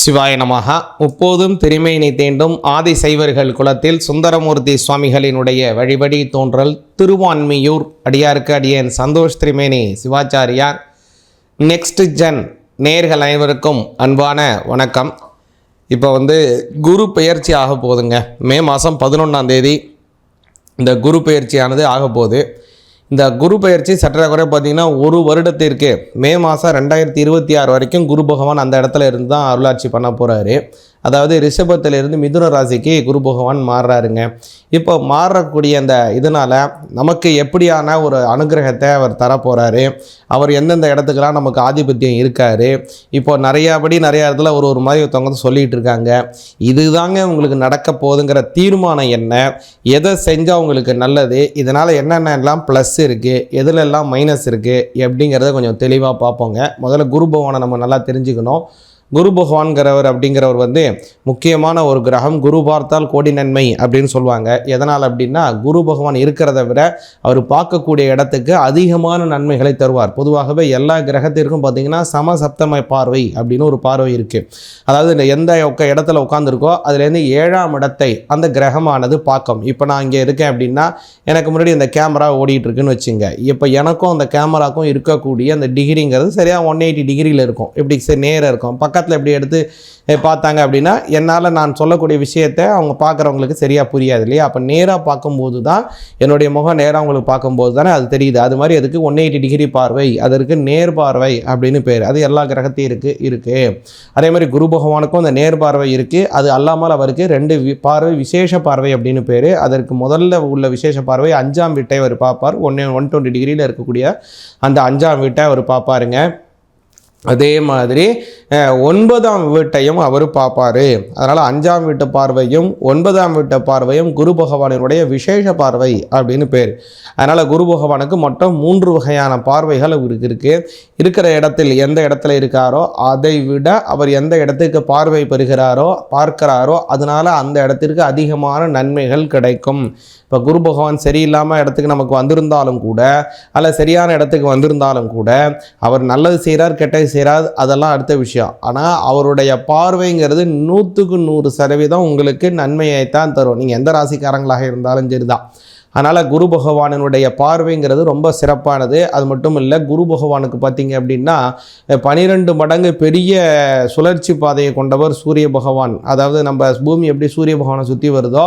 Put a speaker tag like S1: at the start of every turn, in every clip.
S1: சிவாய நமக முப்போதும் திருமையினை தேண்டும் ஆதி சைவர்கள் குலத்தில் சுந்தரமூர்த்தி சுவாமிகளினுடைய வழிபடி தோன்றல் திருவான்மியூர் அடியாருக்கு அடியேன் சந்தோஷ் திரிமேனி சிவாச்சாரியார். நெக்ஸ்ட் ஜென் நேர்கள் அனைவருக்கும் அன்பான வணக்கம். இப்போ வந்து குரு பெயர்ச்சி ஆக போகுதுங்க மே மாதம் பதினொன்றாம் தேதி இந்த குரு பெயர்ச்சியானது ஆக போகுது இந்த குரு பயிற்சி சற்ற குறை பார்த்தீங்கன்னா ஒரு வருடத்திற்கு மே மாதம் ரெண்டாயிரத்தி இருபத்தி ஆறு வரைக்கும் குரு பகவான் அந்த இடத்துல இருந்து தான் அருளாட்சி பண்ண போகிறாரு அதாவது ரிஷபத்திலிருந்து மிதுன ராசிக்கு குரு பகவான் மாறுறாருங்க. இப்போ மாறக்கூடிய அந்த இதனால் நமக்கு எப்படியான ஒரு அனுகிரகத்தை அவர் தரப்போகிறாரு அவர் எந்தெந்த இடத்துக்கெல்லாம் நமக்கு ஆதிபத்தியம் இருக்கார்? இப்போ நிறையாபடி நிறையா இடத்துல ஒரு ஒரு மாதிரி ஒருத்தவங்க சொல்லிகிட்டு இருக்காங்க. இதுதாங்க உங்களுக்கு நடக்க போகுதுங்கிற தீர்மானம் என்ன? எதை செஞ்சால் உங்களுக்கு நல்லது? இதனால் என்னென்னலாம் ப்ளஸ் இருக்குது எதுலெல்லாம் மைனஸ் இருக்குது எப்படிங்கிறத கொஞ்சம் தெளிவாக பார்ப்போங்க. முதல்ல குரு பகவானை நம்ம நல்லா தெரிஞ்சுக்கணும். குரு பகவான்கிறவர் அப்படிங்கிறவர் வந்து முக்கியமான ஒரு கிரகம். குரு பார்த்தால் கோடி நன்மை அப்படின்னு சொல்லுவாங்க. எதனால் அப்படின்னா குரு பகவான் இருக்கிறத விட அவர் பார்க்கக்கூடிய இடத்துக்கு அதிகமான நன்மைகளை தருவார். பொதுவாகவே எல்லா கிரகத்திற்கும் பார்த்திங்கன்னா சமசப்தம பார்வை அப்படின்னு ஒரு பார்வை இருக்குது அதாவது இந்த எந்த ஒக்க இடத்துல உட்காந்துருக்கோ அதுலேருந்து ஏழாம் இடத்தை அந்த கிரகமானது பார்க்கும். இப்போ நான் இங்கே இருக்கேன் அப்படின்னா எனக்கு முன்னாடி இந்த கேமரா ஓடிட்டு இருக்குன்னு வச்சுங்க. இப்போ எனக்கும் அந்த கேமராக்கும் இருக்கக்கூடிய அந்த டிகிரிங்கிறது சரியாக ஒன் எயிட்டி டிகிரியில் இருக்கும். இப்படி சரி நேராக இருக்கும். பக்கத்தில் இப்படி எடுத்து பார்த்தாங்க அப்படின்னா என்னால் நான் சொல்லக்கூடிய விஷயத்தை அவங்க பார்க்குறவங்களுக்கு சரியாக புரியாது இல்லையா? அப்போ நேராக பார்க்கும்போது தான் என்னுடைய முகம் நேராக அவங்களுக்கு பார்க்கும்போது தானே அது தெரியுது. அது மாதிரி அதுக்கு ஒன் எயிட்டி டிகிரி பார்வை அதற்கு நேர் பார்வை அப்படின்னு பேர். அது எல்லா கிரகத்தையும் இருக்குது இருக்குது அதே மாதிரி குரு பகவானுக்கும் அந்த நேர் பார்வை இருக்குது அது அல்லாமல் அவருக்கு ரெண்டு வி- பார்வை விசேஷ பார்வை அப்படின்னு பேர். அதற்கு முதல்ல உள்ள விசேஷ பார்வை அஞ்சாம் வீட்டை அவர் பார்ப்பார். ஒன்று ஒன் டுவெண்ட்டி டிகிரியில் இருக்கக்கூடிய அந்த அஞ்சாம் வீட்டை அவர் பார்ப்பாருங்க. அதே மாதிரி ஒன்பதாம் வீட்டையும் அவர் பார்ப்பார். அதனால் அஞ்சாம் வீட்டு பார்வையும் ஒன்பதாம் வீட்டு பார்வையும் குரு பகவானினுடைய விசேஷ பார்வை அப்படின்னு பேர். அதனால் குரு பகவானுக்கு மொத்தம் மூன்று வகையான பார்வைகள் அவருக்கு இருக்குது இருக்கிற இடத்தில் எந்த இடத்துல இருக்காரோ அதை விட அவர் எந்த இடத்துக்கு பார்வை பெறுகிறாரோ பார்க்கிறாரோ அதனால் அந்த இடத்திற்கு அதிகமான நன்மைகள் கிடைக்கும். இப்போ குரு பகவான் சரியில்லாமல் இடத்துக்கு நமக்கு வந்திருந்தாலும் கூட அல்ல சரியான இடத்துக்கு வந்திருந்தாலும் கூட அவர் நல்லது செய்கிறார் கெட்டது செய்கிறார் அதெல்லாம் அடுத்த விஷயம். ஆனால் அவருடைய பார்வைங்கிறது நூற்றுக்கு நூறு சதவீதம் உங்களுக்கு நன்மையை தான் தரும். நீங்கள் எந்த ராசிக்காரங்களாக இருந்தாலும் சரிதான். அதனால் குரு பகவானினுடைய பார்வைங்கிறது ரொம்ப சிறப்பானது. அது மட்டும் இல்லை குரு பகவானுக்கு பார்த்தீங்க அப்படின்னா பனிரெண்டு மடங்கு பெரிய சுழற்சி பாதையை கொண்டவர் சூரிய பகவான். அதாவது நம்ம பூமி எப்படி சூரிய பகவானை சுற்றி வருதோ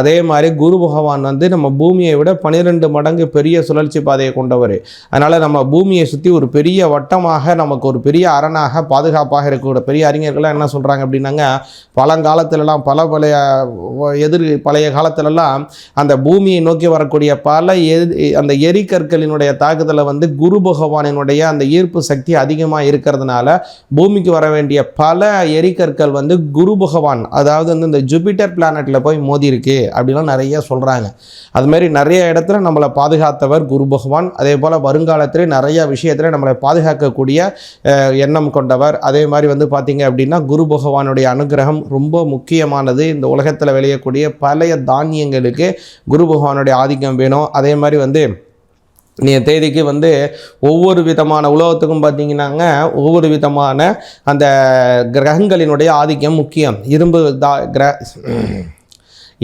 S1: அதே மாதிரி குரு பகவான் வந்து நம்ம பூமியை விட பனிரெண்டு மடங்கு பெரிய சுழற்சி பாதையை கொண்டவர். அதனால் நம்ம பூமியை சுற்றி ஒரு பெரிய வட்டமாக நமக்கு ஒரு பெரிய அரணாக பாதுகாப்பாக இருக்கக்கூடிய பெரிய அறிஞர்கள்லாம் என்ன சொல்கிறாங்க அப்படின்னாங்க பழங்காலத்திலலாம் பல பழைய எதிர் பழைய காலத்திலலாம் அந்த பூமியை நோக்கி வரக்கூடிய பல எ- அந்த எரிக்கற்களினுடைய தாக்குதலை வந்து குரு பகவானினுடைய அந்த ஈர்ப்பு சக்தி அதிகமாக இருக்கிறதுனால பூமிக்கு வர வேண்டிய பல எரிக்கற்கள் வந்து குரு பகவான் அதாவது வந்து இந்த ஜூபிட்டர் பிளானட்டில் போய் மோதி இருக்கு அப்படிலாம் நிறைய சொல்கிறாங்க அது மாதிரி நிறைய இடத்துல நம்மளை பாதுகாத்தவர் குரு பகவான் அதே போல் வருங்காலத்தில் நிறைய விஷயத்தில் நம்மளை பாதுகாக்கக்கூடிய எண்ணம் கொண்டவர். அதே மாதிரி வந்து பார்த்தீங்க அப்படின்னா குரு பகவானுடைய அனுகிரகம் ரொம்ப முக்கியமானது. இந்த உலகத்தில் விளையக்கூடிய பழைய தானியங்களுக்கு குரு பகவானுடைய ஆதிக்கம் வேணும். அதே மாதிரி வந்து நீ தேதிக்கு வந்து ஒவ்வொரு விதமான உலகத்துக்கும் பார்த்தீங்கன்னாங்க ஒவ்வொரு விதமான அந்த கிரகங்களினுடைய ஆதிக்கம் முக்கியம். இரும்பு தா கிர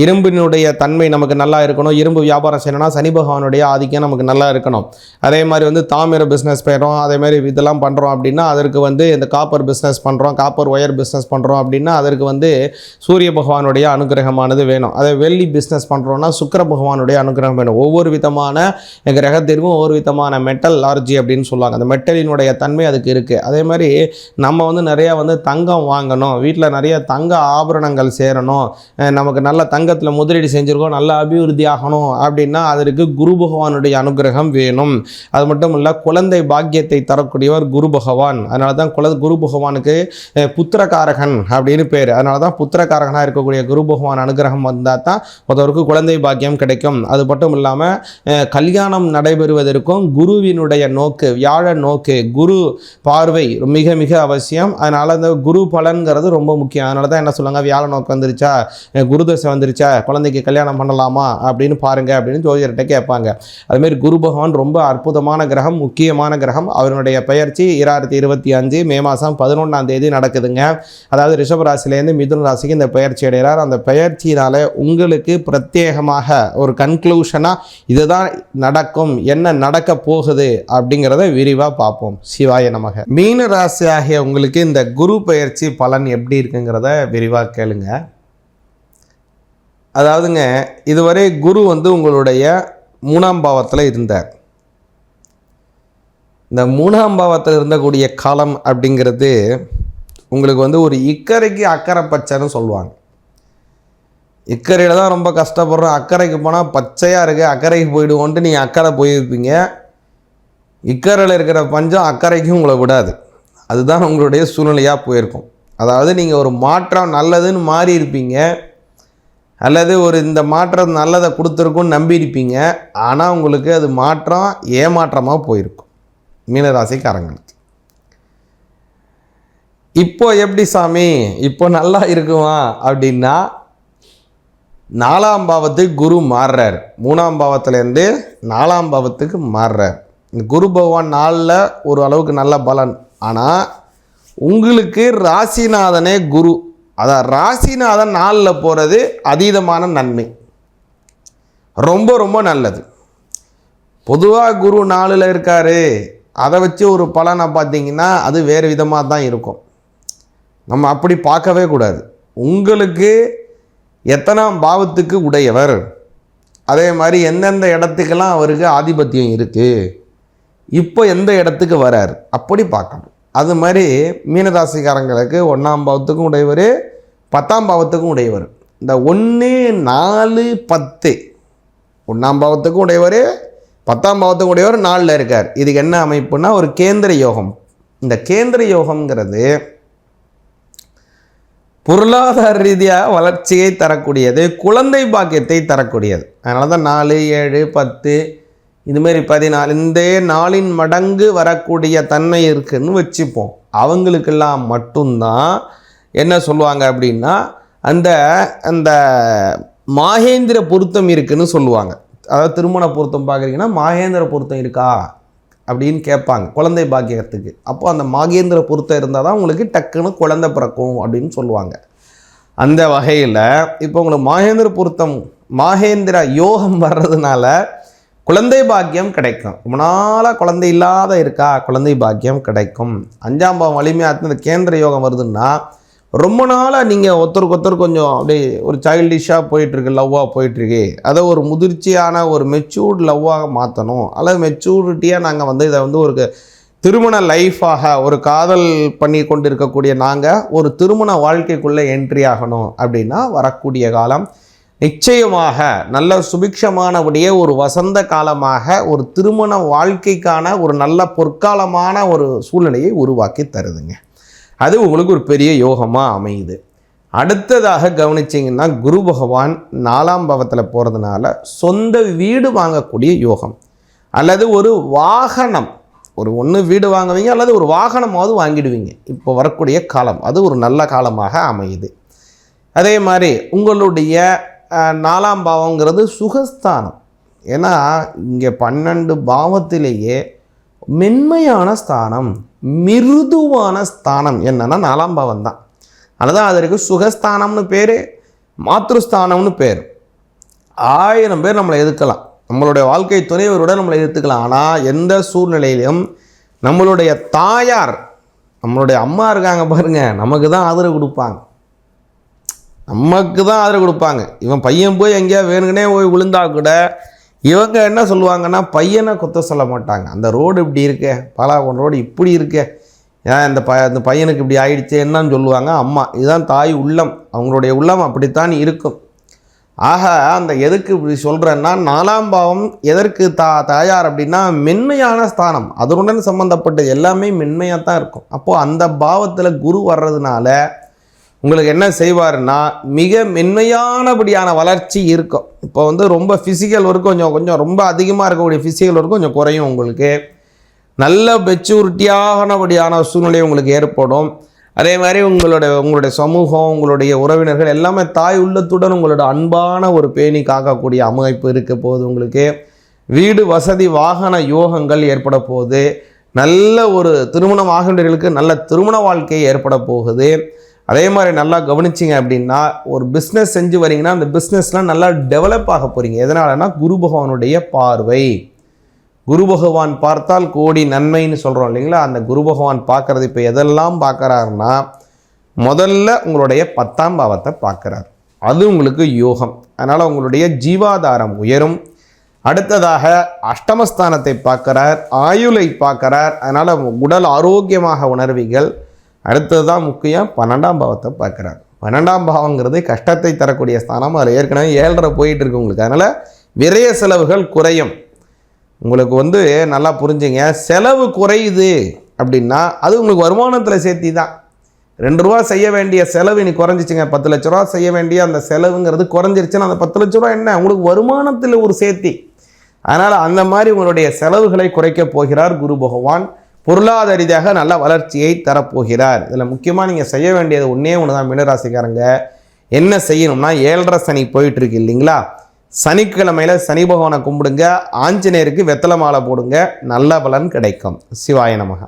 S1: இரும்பினுடைய தன்மை நமக்கு நல்லா இருக்கணும். இரும்பு வியாபாரம் செய்யணும்னா சனி பகவானுடைய ஆதிக்கம் நமக்கு நல்லா இருக்கணும். அதே மாதிரி வந்து தாமிர பிஸ்னஸ் பண்ணுறோம் அதே மாதிரி இதெல்லாம் பண்ணுறோம் அப்படின்னா அதற்கு வந்து இந்த காப்பர் பிஸ்னஸ் பண்ணுறோம் காப்பர் ஒயர் பிஸ்னஸ் பண்ணுறோம் அப்படின்னா அதற்கு வந்து சூரிய பகவானுடைய அனுகிரகமானது வேணும். அதே வெள்ளி பிஸ்னஸ் பண்ணுறோம்னா சுக்கிர பகவானுடைய அனுகிரகம் வேணும். ஒவ்வொரு விதமான கிரகத்திற்கும் ஒவ்வொரு விதமான மெட்டல் லார்ஜி அப்படின்னு சொல்லுவாங்க. அந்த மெட்டலினுடைய தன்மை அதுக்கு இருக்குது அதே மாதிரி நம்ம வந்து நிறையா வந்து தங்கம் வாங்கணும். வீட்டில் நிறைய தங்க ஆபரணங்கள் சேரணும். நமக்கு நல்ல தங்கத்தில் முதலீடு செஞ்சுருக்கோம் நல்லா அபிவிருத்தி ஆகணும் அப்படின்னா அதற்கு குரு பகவானுடைய அனுகிரகம் வேணும். அது மட்டும் இல்லை குழந்தை பாக்கியத்தை தரக்கூடியவர் குரு பகவான். அதனால தான் குல குரு பகவானுக்கு புத்திரகாரகன் அப்படின்னு பேர். அதனால தான் புத்திரகாரகனாக இருக்கக்கூடிய குரு பகவான் அனுகிரகம் வந்தால் தான் ஒருத்தவருக்கு குழந்தை பாக்கியம் கிடைக்கும். அது மட்டும் இல்லாமல் கல்யாணம் நடைபெறுவதற்கும் குருவினுடைய நோக்கு வியாழ நோக்கு குரு பார்வை மிக மிக அவசியம். அதனால் அந்த குரு பலன்கிறது ரொம்ப முக்கியம். அதனால தான் என்ன சொல்லுவாங்க வியாழ நோக்கு வந்துருச்சா? அஹ் குரு தசை வந்துருச்சா குழந்தைக்கு கல்யாணம் பண்ணலாமா? அப்படின்னு பாருங்கள் அப்படின்னு ஜோதிடர்கிட்ட கேட்பாங்க. அதுமாரி குரு பகவான் ரொம்ப அற்புதமான கிரகம் முக்கியமான கிரகம். அவருடைய பெயர்ச்சி இராயிரத்தி இருபத்தி அஞ்சு மே மாதம் பதினொன்றாம் தேதி நடக்குதுங்க. அதாவது ரிஷப ராசிலேருந்து மிதுன ராசிக்கு இந்த பெயர்ச்சி அடைகிறார். அந்த பெயர்ச்சியினால் உங்களுக்கு பிரத்யேகமாக ஒரு கன்க்ளூஷனாக இதுதான் நடக்கும் என்ன நடக்க போகுது அப்படிங்கிறத விரிவாக பார்ப்போம். சிவாய நமக. மீன ராசி ஆகிய உங்களுக்கு இந்த குரு பெயர்ச்சி பலன் எப்படி இருக்குங்கிறத விரிவாக கேளுங்கள் அதாவதுங்க இதுவரை குரு வந்து உங்களுடைய மூணாம் பாவத்தில் இருந்தார். இந்த மூணாம் பாவத்தில் இருந்தக்கூடிய காலம் அப்படிங்கிறது உங்களுக்கு வந்து ஒரு இக்கரைக்கு அக்கறை பச்சைன்னு சொல்லுவாங்க. இக்கரையில் தான் ரொம்ப கஷ்டப்படுறோம். அக்கறைக்கு போனால் பச்சையாக இருக்குது அக்கறைக்கு போயிடுவோன்ட்டு நீங்கள் அக்கறை போயிருப்பீங்க. இக்கரையில் இருக்கிற பஞ்சம் அக்கறைக்கும் உங்களை விடாது. அதுதான் உங்களுடைய சூழ்நிலையாக போயிருக்கும். அதாவது நீங்கள் ஒரு மாற்றம் நல்லதுன்னு மாறி இருப்பீங்க. அல்லது ஒரு இந்த மாற்றம் நல்லதை கொடுத்துருக்குன்னு நம்பியிருப்பீங்க. ஆனால் உங்களுக்கு அது மாற்றம் ஏமாற்றமாக போயிருக்கும். மீனராசிக்காரங்களுக்கு. இப்போ எப்படி சாமி? இப்போ நல்லா இருக்குமா? அப்படின்னா நாலாம் பாவத்துக்கு குரு மாறுறார். மூணாம் பாவத்திலேருந்து நாலாம் பாவத்துக்கு மாறுறார். இந்த குரு பகவான் நாளில் ஒரு அளவுக்கு நல்ல பலன். ஆனால் உங்களுக்கு ராசிநாதனே குரு. அதான் ராசிநாதன் நாளில் போகிறது அதீதமான நன்மை. ரொம்ப ரொம்ப நல்லது. பொதுவாக குரு நாளில் இருக்காரு. அதை வச்சு ஒரு பலனை பார்த்தீங்கன்னா அது வேறு விதமாக தான் இருக்கும். நம்ம அப்படி பார்க்கவே கூடாது. உங்களுக்கு எத்தனாம் பாவத்துக்கு உடையவர்? அதே மாதிரி எந்தெந்த இடத்துக்கெல்லாம் அவருக்கு ஆதிபத்தியம் இருக்குது இப்போ எந்த இடத்துக்கு வரார்? அப்படி பார்க்கணும். அது மாதிரி மீனராசிக்காரங்களுக்கு ஒன்றாம் பாவத்துக்கும் உடையவர் பத்தாம் பாவத்துக்கும் உடையவர். இந்த ஒன்று நாலு பத்து. ஒன்றாம் பாவத்துக்கும் உடையவர் பத்தாம் பாவத்துக்கும் உடையவர் நாலில் இருக்கார். இதுக்கு என்ன அமைப்புனா ஒரு கேந்திர யோகம். இந்த கேந்திர யோகம்ங்கிறது பொருளாதார ரீதியாக வளர்ச்சியை தரக்கூடியது குழந்தை பாக்கியத்தை தரக்கூடியது. அதனால தான் நாலு ஏழு பத்து இதுமாரி பதினாலு இந்த நாளின் மடங்கு வரக்கூடிய தன்மை இருக்குன்னு வச்சுப்போம். அவங்களுக்கெல்லாம் மட்டும்தான் என்ன சொல்லுவாங்க அப்படின்னா அந்த அந்த மாகேந்திர பொருத்தம் இருக்குன்னு சொல்லுவாங்க. அதாவது திருமண பொருத்தம் பார்க்குறீங்கன்னா மாகேந்திர பொருத்தம் இருக்கா? அப்படின்னு கேட்பாங்க குழந்தை பாக்கியத்துக்கு. அப்போ அந்த மாகேந்திர பொருத்தம் இருந்தால் தான் உங்களுக்கு டக்குன்னு குழந்தை பிறக்கும் அப்படின்னு சொல்லுவாங்க. அந்த வகையில் இப்போ உங்களுக்கு மாகேந்திர பொருத்தம் மாகேந்திர யோகம் வர்றதுனால குழந்தை பாக்கியம் கிடைக்கும். ரொம்ப நாளாக குழந்தை இல்லாத இருக்கா? குழந்தை பாக்கியம் கிடைக்கும். அஞ்சாம் பாவம் வலிமையாக இந்த கேந்திர யோகம் வருதுன்னா ரொம்ப நாளாக நீங்கள் ஒருத்தருக்கு ஒருத்தர் கொஞ்சம் அப்படியே ஒரு சைல்டிஷாக போயிட்டுருக்கு லவ்வாக போயிட்டுருக்கு. அதை ஒரு முதிர்ச்சியான ஒரு மெச்சூர்டு லவ்வாக மாற்றணும் அல்லது மெச்சூரிட்டியாக நாங்கள் வந்து இதை வந்து ஒரு திருமண லைஃபாக ஒரு காதல் பண்ணி கொண்டு இருக்கக்கூடிய நாங்கள் ஒரு திருமண வாழ்க்கைக்குள்ளே என்ட்ரி ஆகணும் அப்படின்னா வரக்கூடிய காலம் நிச்சயமாக நல்ல சுபிக்ஷமானபடியே ஒரு வசந்த காலமாக ஒரு திருமண வாழ்க்கைக்கான ஒரு நல்ல பொற்காலமான ஒரு சூழ்நிலையை உருவாக்கி தருதுங்க. அது உங்களுக்கு ஒரு பெரிய யோகமாக அமையுது. அடுத்ததாக கவனிச்சிங்கன்னா குரு பகவான் நாலாம் பாவத்தில் போகிறதுனால சொந்த வீடு வாங்கக்கூடிய யோகம். அல்லது ஒரு வாகனம் ஒரு ஒன்று வீடு வாங்குவீங்க அல்லது ஒரு வாகனமாவது வாங்கிடுவீங்க. இப்போ வரக்கூடிய காலம் அது ஒரு நல்ல காலமாக அமையுது. அதே மாதிரி உங்களுடைய நாலாம் பாவங்கிறது சுகஸ்தானம். ஏன்னா இங்கே பன்னெண்டு பாவத்திலேயே மென்மையான ஸ்தானம் மிருதுவான ஸ்தானம் என்னன்னா நாலாம் பாவம் தான் அதுதான் அதற்கு சுகஸ்தானம்னு பேர் மாத்ருஸ்தானம்னு பேர். ஆயிரம் பேர் நம்மளை எதிர்க்கலாம். நம்மளுடைய வாழ்க்கை துணைவரோட நம்மளை எதிர்த்துக்கலாம். ஆனால் எந்த சூழ்நிலையிலும் நம்மளுடைய தாயார் நம்மளுடைய அம்மா இருக்காங்க பாருங்கள் நமக்கு தான் ஆதரவு கொடுப்பாங்க. நமக்கு தான் ஆதரவு கொடுப்பாங்க. இவன் பையன் போய் எங்கேயா வேணுங்கனே போய் விழுந்தா கூட இவங்க என்ன சொல்லுவாங்கன்னா பையனை குத்த சொல்ல மாட்டாங்க. அந்த ரோடு இப்படி இருக்கே பாலாகோன் ரோடு இப்படி இருக்கே. ஏன் இந்த ப இந்த பையனுக்கு இப்படி ஆயிடுச்சு என்னன்னு சொல்லுவாங்க. அம்மா இதுதான் தாய் உள்ளம். அவங்களுடைய உள்ளம் அப்படித்தான் இருக்கும். ஆக அந்த எதுக்கு இப்படி சொல்கிறேன்னா நாலாம் பாவம் எதற்கு தா தாயார் அப்படின்னா மென்மையான ஸ்தானம். அதனுடன் சம்மந்தப்பட்ட எல்லாமே மென்மையாக தான் இருக்கும். அப்போது அந்த பாவத்தில் குரு வர்றதுனால உங்களுக்கு என்ன செய்வார்னா மிக மென்மையானபடியான வளர்ச்சி இருக்கும். இப்போ வந்து ரொம்ப ஃபிசிக்கல் ஒர்க் கொஞ்சம் கொஞ்சம் ரொம்ப அதிகமாக இருக்கக்கூடிய ஃபிசிக்கல் ஒர்க் கொஞ்சம் குறையும் உங்களுக்கு. நல்ல மெச்சூரிட்டியானபடியான சூழ்நிலை உங்களுக்கு ஏற்படும். அதே மாதிரி உங்களுடைய உங்களுடைய சமூகம் உங்களுடைய உறவினர்கள் எல்லாமே தாய் உள்ளத்துடன் உங்களோட அன்பான ஒரு பேணி காக்கக்கூடிய அமைப்பு இருக்க போகுது உங்களுக்கு. வீடு வசதி வாகன யோகங்கள் ஏற்பட போகுது. நல்ல ஒரு திருமணம் ஆகின்றவர்களுக்கு நல்ல திருமண வாழ்க்கை ஏற்பட போகுது. அதே மாதிரி நல்லா கவனிச்சிங்க அப்படின்னா ஒரு பிஸ்னஸ் செஞ்சு வரீங்கன்னா அந்த பிஸ்னஸ்லாம் நல்லா டெவலப் ஆக போகிறீங்க எதனாலனா குரு பகவானுடைய பார்வை. குரு பகவான் பார்த்தால் கோடி நன்மைன்னு சொல்கிறோம் இல்லைங்களா? அந்த குரு பகவான் பார்க்குறது இப்போ எதெல்லாம் பார்க்குறாருன்னா முதல்ல உங்களுடைய பத்தாம் பாவத்தை பார்க்குறார். அது உங்களுக்கு யோகம். அதனால் உங்களுடைய ஜீவாதாரம் உயரும். அடுத்ததாக அஷ்டமஸ்தானத்தை பார்க்குறார் ஆயுளை பார்க்குறார். அதனால் உடல் ஆரோக்கியமாக உணர்வீர்கள். அடுத்தது தான் முக்கியம் பன்னெண்டாம் பாவத்தை பார்க்குறார் பன்னெண்டாம் பாவங்கிறது கஷ்டத்தை தரக்கூடிய ஸ்தானம். அதில் ஏற்கனவே ஏழரை போயிட்டு இருக்கு உங்களுக்கு. அதனால் விரைய செலவுகள் குறையும். உங்களுக்கு வந்து நல்லா புரிஞ்சுங்க. செலவு குறையுது அப்படின்னா அது உங்களுக்கு வருமானத்தில் சேர்த்தி தான் ரெண்டு ரூபா செய்ய வேண்டிய செலவு இனி குறைஞ்சிச்சுங்க. பத்து லட்ச ரூபா செய்ய வேண்டிய அந்த செலவுங்கிறது குறைஞ்சிருச்சுன்னா அந்த பத்து லட்ச ரூபா என்ன? உங்களுக்கு வருமானத்தில் ஒரு சேர்த்தி. அதனால் அந்த மாதிரி உங்களுடைய செலவுகளை குறைக்க போகிறார் குரு பகவான். பொருளாதார ரீதியாக நல்ல வளர்ச்சியை தரப்போகிறார். இதில் முக்கியமாக நீங்கள் செய்ய வேண்டியது ஒன்றே ஒன்று தான் மீனராசிக்காரங்க. என்ன செய்யணும்னா ஏழரை சனி போயிட்டுருக்கு இல்லைங்களா? சனிக்கிழமையில் சனி பகவானை கும்பிடுங்க. ஆஞ்சநேயருக்கு வெத்தலை மாலை போடுங்க. நல்ல பலன் கிடைக்கும். சிவாய நமக.